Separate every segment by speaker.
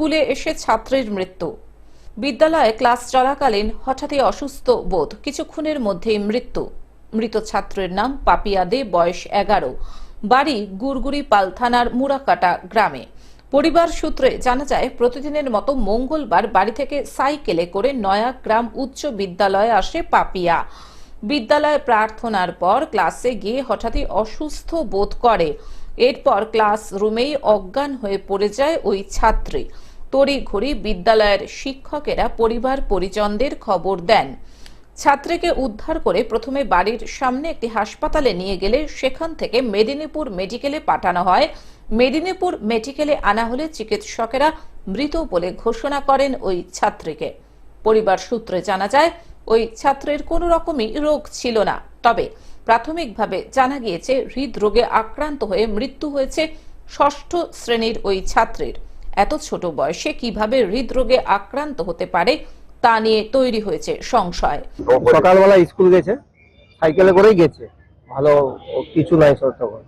Speaker 1: স্কুলে এসে ছাত্রের মৃত্যু। বিদ্যালয়ে ক্লাস চলাকালীন হঠাৎই অসুস্থ বোধ। কিছুক্ষণের মধ্যেই মৃত্যু। মৃত ছাত্রের নাম পাপিয়া দে, বয়স এগারো। বাড়ি গুড়গুড়ি পাল থানার মুরাকাটা গ্রামে। পরিবার সূত্রে জানা যায়, প্রতিদিনের মতো মঙ্গলবার বাড়ি থেকে সাইকেলে করে নয়া গ্রাম উচ্চ বিদ্যালয়ে আসে পাপিয়া। বিদ্যালয়ে প্রার্থনার পর ক্লাসে গিয়ে হঠাৎই অসুস্থ বোধ করে। এরপর ক্লাস রুমেই অজ্ঞান হয়ে পড়ে যায় ওই ছাত্রী। তড়িঘড়ি বিদ্যালয়ের শিক্ষকেরা পরিবার পরিজনদের খবর দেন। ছাত্রীকে উদ্ধার করে প্রথমে বাড়ির সামনে একটি হাসপাতালে নিয়ে গেলে সেখান থেকে মেদিনীপুর মেডিকেলে পাঠানো হয়। মেদিনীপুর মেডিকেলে আনা হলে চিকিৎসকেরা মৃত বলে ঘোষণা করেন ওই ছাত্রীকে। পরিবার সূত্রে জানা যায়, ওই ছাত্রের কোনো রকমই রোগ ছিল না। তবে প্রাথমিকভাবে জানা গিয়েছে, হৃদরোগে আক্রান্ত হয়ে মৃত্যু হয়েছে ষষ্ঠ শ্রেণির ওই ছাত্রীর। এত ছোট বয়সে কীভাবে হৃদরোগে আক্রান্ত হতে পারে তা নিয়ে তৈরি হয়েছে সংশয়।
Speaker 2: সকালবেলা স্কুল গেছে, সাইকেলে করেই গেছে। ভালো কিছু নাই তখন।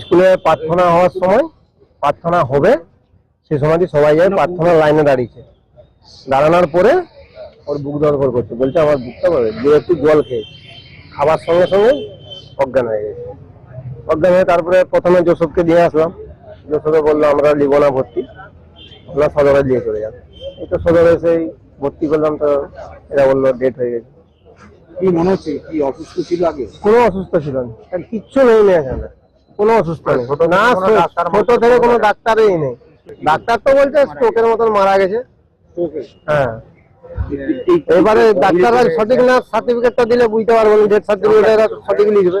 Speaker 2: স্কুলে প্রার্থনা হওয়ার সময় প্রার্থনা হবে, সে সময়টি সবাই যায়, প্রার্থনার লাইনে দাঁড়িয়েছে। দাঁড়ানোর পরে ওর বুক দরকার করছে। বলছে, আমার বুকটা পাবে দিয়ে একটু জল খেয়েছে খাবার সঙ্গে সঙ্গে অজ্ঞান হয়ে গেছে। অজ্ঞান হয়ে তারপরে প্রথমে যশোরকে দিয়ে আসলাম। যশোরে বলল আমরা নিব না ভর্তি আমরা সদরে দিয়ে চলে যাব। এই তো সদরে এসেই ভর্তি করলাম তো এরা বলল ডেট হয়ে গেছে।
Speaker 3: কি মনে হচ্ছে কি অসুস্থ ছিল আগে?
Speaker 2: কোনো অসুস্থ ছিল না। আর কিচ্ছু নেই না এখানে কোনো অসুস্থ নেই। না
Speaker 3: ডাক্তার
Speaker 2: ছোট থেকে কোনো ডাক্তারই নেই। ডাক্তার? তো বলছে স্ট্রোকের মতন মারা গেছে। হ্যাঁ। এবারে ডাক্তাররা সঠিক না সার্টিফিকেটটা দিলে বুঝতে পারব ডেথ সার্টিফিকেট সঠিক লিখবে।